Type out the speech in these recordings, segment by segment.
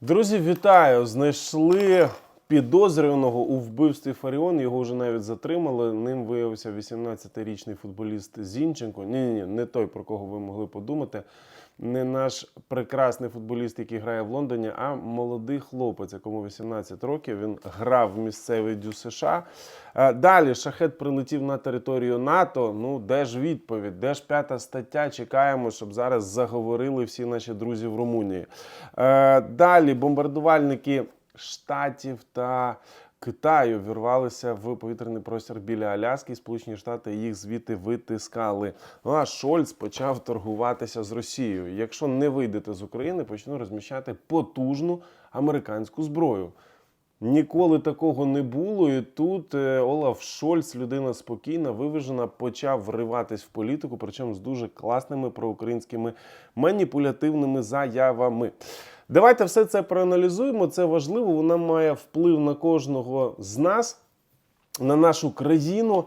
Друзі, вітаю! Знайшли підозрюваного у вбивстві Фаріон. Його вже навіть затримали. Ним виявився 18-річний футболіст Зінченко. Ні, ні, ні, не той, про кого ви могли подумати. Не наш прекрасний футболіст, який грає в Лондоні, а молодий хлопець, якому 18 років. Він грав в місцевий дю США. Е, Далі шахет прилетів на територію НАТО. Ну, де ж відповідь? Де ж п'ята стаття? Чекаємо, щоб зараз заговорили всі наші друзі в Румунії. Е, Далі бомбардувальники Штатів та Китаю вірвалися в повітряний простір біля Аляски. і Сполучені Штати їх звідти витискали. Ну а Шольц почав торгуватися з Росією. Якщо не вийдете з України, почну розміщати потужну американську зброю. Ніколи такого не було, і тут е, Олаф Шольц, людина спокійна, виважена, почав вриватись в політику, причому з дуже класними проукраїнськими маніпулятивними заявами. Давайте все це проаналізуємо. Це важливо. Вона має вплив на кожного з нас. На нашу країну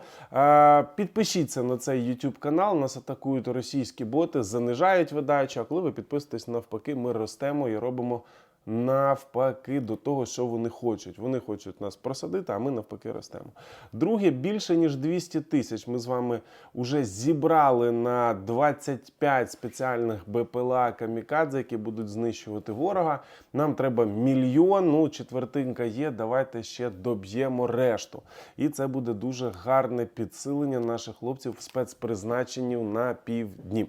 підпишіться на цей YouTube канал. Нас атакують російські боти, занижають видачу. А коли ви підписуєтесь навпаки, ми ростемо і робимо навпаки до того, що вони хочуть. Вони хочуть нас просадити, а ми навпаки ростемо. Друге, більше ніж 200 тисяч. Ми з вами вже зібрали на 25 спеціальних БПЛА камікадзе, які будуть знищувати ворога. Нам треба мільйон. Ну, четвертинка є. Давайте ще доб'ємо решту. І це буде дуже гарне підсилення наших хлопців в спецпризначенню на півдні.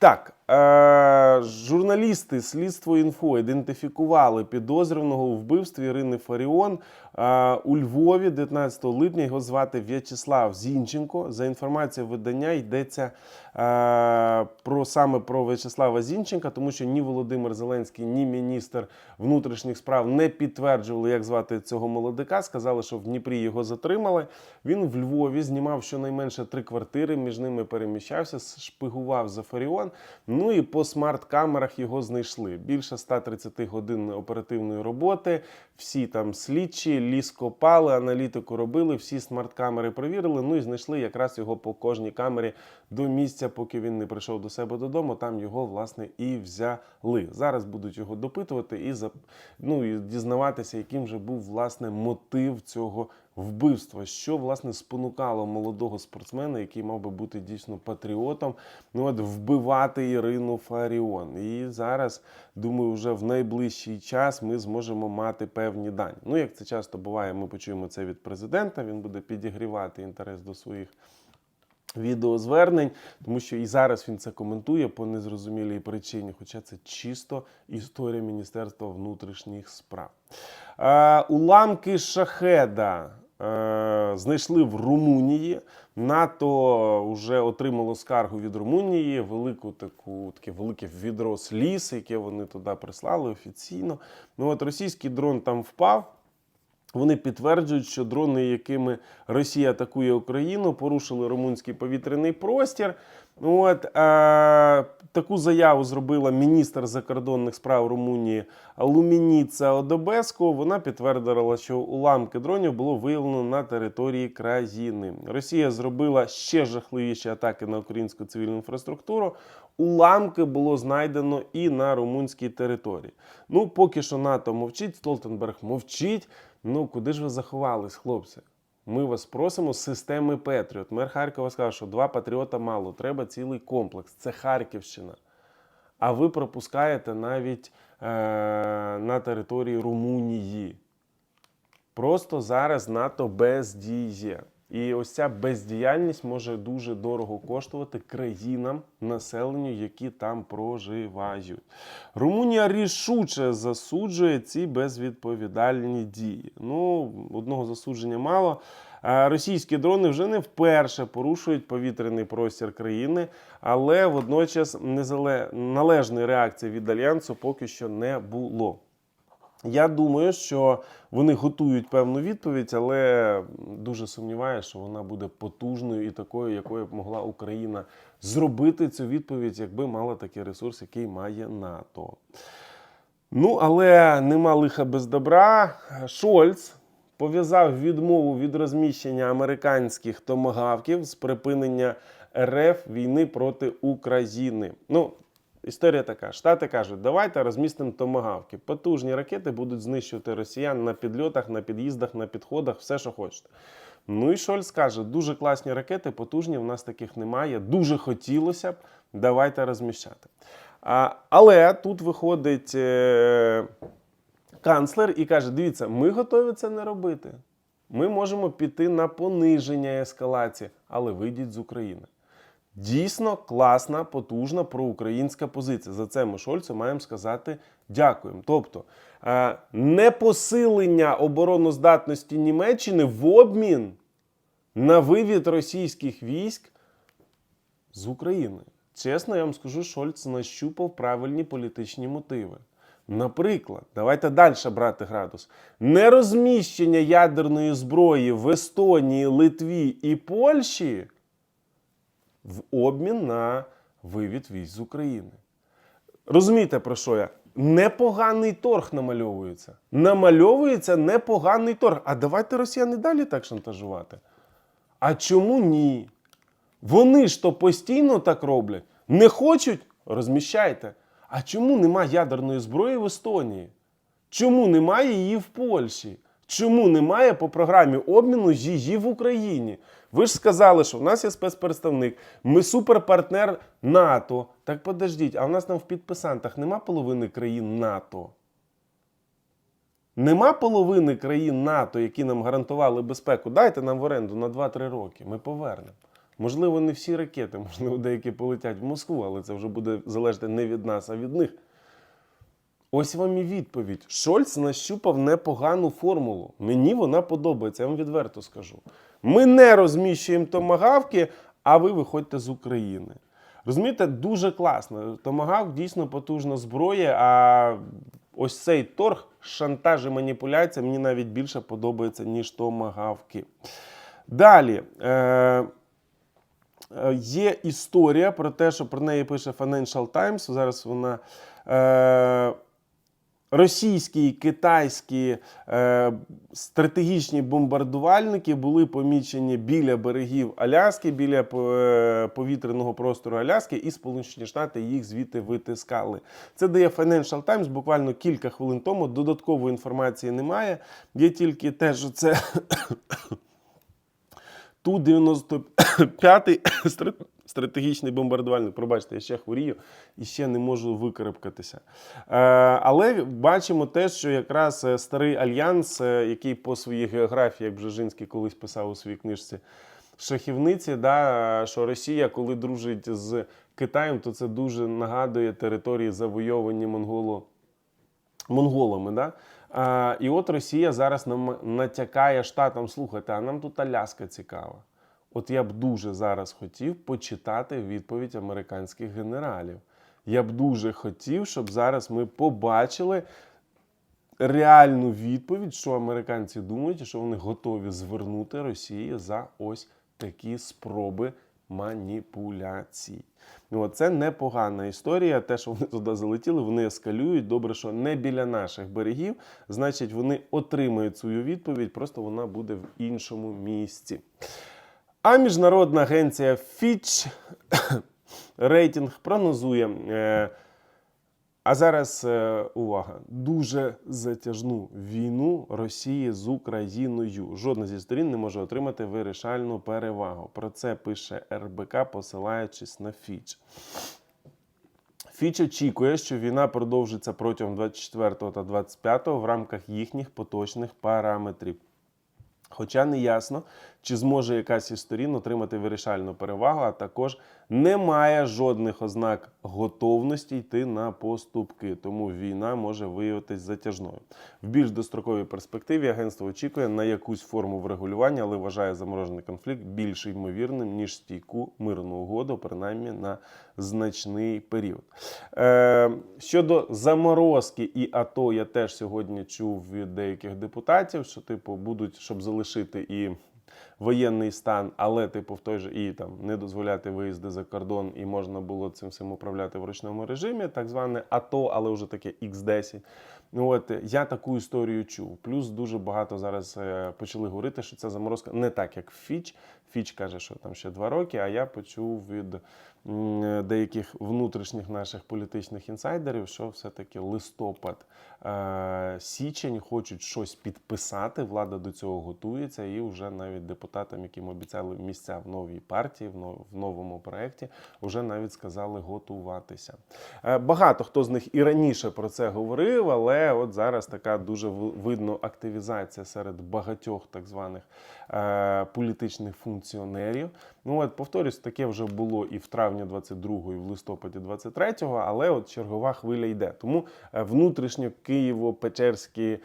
Так, е- журналісти слідство інфо ідентифікували підозрюваного у вбивстві Ірини Фаріон е- у Львові 19 липня. Його звати В'ячеслав Зінченко. За інформацією видання йдеться е- саме про В'ячеслава Зінченка, тому що ні Володимир Зеленський, ні міністр внутрішніх справ не підтверджували, як звати цього молодика. Сказали, що в Дніпрі його затримали. Він в Львові знімав щонайменше три квартири, між ними переміщався, шпигував за Фаріон. Ну і по смарт-камерах його знайшли. Більше 130 годин оперативної роботи. Всі там слідчі, ліс копали, аналітику робили, всі смарт-камери перевірили. Ну і знайшли якраз його по кожній камері до місця, поки він не прийшов до себе додому. Там його власне і взяли. Зараз будуть його допитувати і ну, і дізнаватися, яким же був власне мотив цього вбивства, що власне спонукало молодого спортсмена, який мав би бути дійсно патріотом, ну от вбивати Ірину Фаріон. І зараз, думаю, вже в найближчий час ми зможемо мати певні дані. Ну, як це часто буває, ми почуємо це від президента. Він буде підігрівати інтерес до своїх відеозвернень, тому що і зараз він це коментує по незрозумілій причині, хоча це чисто історія Міністерства внутрішніх справ. Е, уламки шахеда е, знайшли в Румунії. НАТО вже отримало скаргу від Румунії, велику таку таке велике відро сліз, яке вони туди прислали офіційно. Ну от російський дрон там впав. Вони підтверджують, що дрони, якими Росія атакує Україну, порушили румунський повітряний простір. От е, таку заяву зробила міністр закордонних справ Румунії Лумініца Одобеско. Вона підтвердила, що уламки дронів було виявлено на території країни. Росія зробила ще жахливіші атаки на українську цивільну інфраструктуру. Уламки було знайдено і на румунській території. Ну, поки що НАТО мовчить, Столтенберг мовчить. Ну, куди ж ви заховались, хлопці? Ми вас просимо з системи Петріот. Мер Харкова сказав, що два патріота мало, треба цілий комплекс. Це Харківщина. А ви пропускаєте навіть е- на території Румунії. Просто зараз НАТО бездіє. І ось ця бездіяльність може дуже дорого коштувати країнам, населенню, які там проживають. Румунія рішуче засуджує ці безвідповідальні дії. Ну, одного засудження мало. Російські дрони вже не вперше порушують повітряний простір країни, але водночас належної реакції від альянсу поки що не було. Я думаю, що вони готують певну відповідь, але дуже сумніваюся, що вона буде потужною і такою, якою б могла Україна зробити цю відповідь, якби мала такий ресурс, який має НАТО. Ну, але нема лиха без добра. Шольц пов'язав відмову від розміщення американських томагавків з припинення РФ війни проти України. Ну, Історія така: Штати кажуть, давайте розмістимо томагавки. Потужні ракети будуть знищувати росіян на підльотах, на під'їздах, на підходах, все, що хочете. Ну і Шольц каже, дуже класні ракети, потужні, в нас таких немає. Дуже хотілося б, давайте розміщати. А, але тут виходить е, канцлер і каже: дивіться, ми готові це не робити. Ми можемо піти на пониження ескалації, але вийдіть з України. Дійсно класна, потужна проукраїнська позиція. За це ми Шольцу маємо сказати дякуємо. Тобто е, не посилення обороноздатності Німеччини в обмін на вивід російських військ з України. Чесно, я вам скажу, Шольц нащупав правильні політичні мотиви. Наприклад, давайте далі брати градус. Не розміщення ядерної зброї в Естонії, Литві і Польщі в обмін на вивід військ з України. Розумієте, про що я? Непоганий торг намальовується. Намальовується непоганий торг. А давайте росіяни далі так шантажувати. А чому ні? Вони ж то постійно так роблять. Не хочуть? Розміщайте. А чому нема ядерної зброї в Естонії? Чому немає її в Польщі? Чому немає по програмі обміну її в Україні? Ви ж сказали, що в нас є спецпредставник, ми суперпартнер НАТО. Так подождіть, а в нас там в підписантах нема половини країн НАТО. Нема половини країн НАТО, які нам гарантували безпеку. Дайте нам в оренду на 2-3 роки. Ми повернемо. Можливо, не всі ракети, можливо, деякі полетять в Москву, але це вже буде залежати не від нас, а від них. Ось вам і відповідь. Шольц нащупав непогану формулу. Мені вона подобається, я вам відверто скажу. Ми не розміщуємо томагавки, а ви виходьте з України. Розумієте, дуже класно. Томагавк дійсно потужна зброя, а ось цей торг, шантаж і маніпуляція мені навіть більше подобається, ніж томагавки. Далі. Е- Е, Є історія про те, що про неї пише Financial Times. Зараз вона. Е, Російські і китайські е, стратегічні бомбардувальники були помічені біля берегів Аляски, біля е, повітряного простору Аляски, і Сполучені Штати їх звідти витискали. Це дає Financial Times буквально кілька хвилин тому. Додаткової інформації немає. Є тільки те, що це Ту-95 стратегічний бомбардувальник. Пробачте, я ще хворію і ще не можу викарабкатися. Е, але бачимо те, що якраз е, старий альянс, е, який по своїй географії, як Бжежинський колись писав у своїй книжці шахівниці, да, що Росія, коли дружить з Китаєм, то це дуже нагадує території завойовані монголо монголами. Да? А, і от Росія зараз нам натякає штатам, слухайте, а нам тут Аляска цікава. От я б дуже зараз хотів почитати відповідь американських генералів. Я б дуже хотів, щоб зараз ми побачили реальну відповідь, що американці думають, і що вони готові звернути Росії за ось такі спроби маніпуляцій. Ну, Це непогана історія. Те, що вони туди залетіли, вони ескалюють. Добре, що не біля наших берегів. Значить, вони отримають свою відповідь, просто вона буде в іншому місці. А міжнародна агенція Fitch рейтинг прогнозує. е, А зараз е, увага, дуже затяжну війну Росії з Україною. Жодна зі сторін не може отримати вирішальну перевагу. Про це пише РБК, посилаючись на Фіч. Фіч очікує, що війна продовжиться протягом 24 та 25 в рамках їхніх поточних параметрів. Хоча не ясно, чи зможе якась із сторін отримати вирішальну перевагу, а також немає жодних ознак готовності йти на поступки, тому війна може виявитись затяжною. В більш достроковій перспективі агентство очікує на якусь форму врегулювання, але вважає заморожений конфлікт більш ймовірним ніж стійку мирну угоду, принаймні на значний період. Е, щодо заморозки і АТО, я теж сьогодні чув від деяких депутатів, що типу будуть, щоб залишити і воєнний стан, але типу в той же і там не дозволяти виїзди за кордон, і можна було цим всім управляти в ручному режимі, так зване АТО, але вже таке X10. Ну от я таку історію чув. Плюс дуже багато зараз е, почали говорити, що ця заморозка не так, як Фіч. Фіч каже, що там ще два роки. А я почув від деяких внутрішніх наших політичних інсайдерів, що все-таки листопад, е, січень хочуть щось підписати. Влада до цього готується, і вже навіть депутатам, яким обіцяли місця в новій партії, в новому проєкті, вже навіть сказали готуватися. Е, Багато хто з них і раніше про це говорив, але от зараз така дуже видно активізація серед багатьох так званих політичних функціонерів. Ну от повторюсь, таке вже було і в травні 22-го, і в листопаді 23-го, але от чергова хвиля йде. Тому е, внутрішньо Києво-Печерські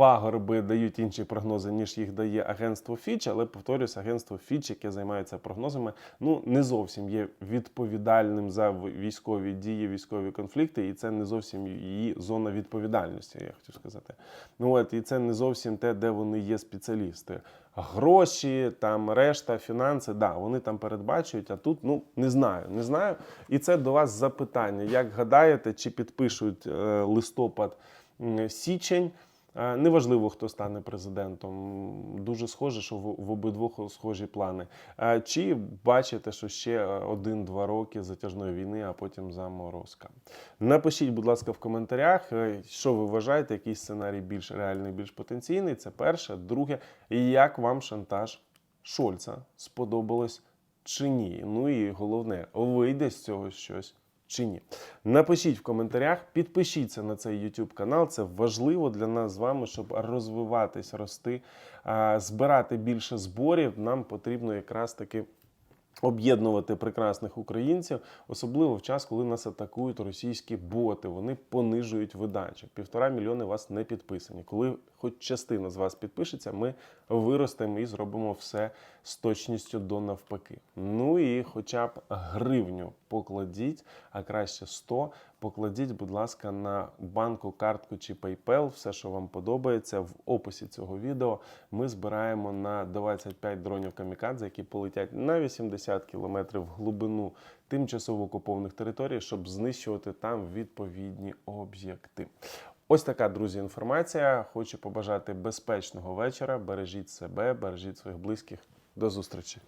пагорби дають інші прогнози, ніж їх дає агентство Фіч. Але повторюсь, агентство Фіч, яке займається прогнозами, ну не зовсім є відповідальним за військові дії, військові конфлікти, і це не зовсім її зона відповідальності, я хотів сказати. Ну от і це не зовсім те, де вони є спеціалісти. Гроші, там решта, фінанси, да, вони там передбачують, а тут ну не знаю, не знаю. І це до вас запитання. Як гадаєте, чи підпишуть е, листопад м, січень? Е, Неважливо, хто стане президентом. Дуже схоже, що в, обидвох схожі плани. Е, Чи бачите, що ще е, один-два роки затяжної війни, а потім заморозка? Напишіть, будь ласка, в коментарях, що ви вважаєте, який сценарій більш реальний, більш потенційний. Це перше. Друге, як вам шантаж Шольца сподобалось чи ні? Ну і головне, вийде з цього щось чи ні. Напишіть в коментарях, підпишіться на цей YouTube канал. Це важливо для нас з вами, щоб розвиватись, рости, збирати більше зборів. Нам потрібно якраз таки. Об'єднувати прекрасних українців, особливо в час, коли нас атакують російські боти. Вони понижують видачу. Півтора мільйони вас не підписані. Коли хоч частина з вас підпишеться, ми виростемо і зробимо все з точністю до навпаки. Ну і хоча б гривню покладіть, а краще 100, покладіть, будь ласка, на банку, картку чи PayPal, все, що вам подобається. В описі цього відео ми збираємо на 25 дронів камікадзе, які полетять на 80 кілометрів в глибину тимчасово окупованих територій, щоб знищувати там відповідні об'єкти. Ось така, друзі, інформація. Хочу побажати безпечного вечора. Бережіть себе, бережіть своїх близьких. До зустрічі.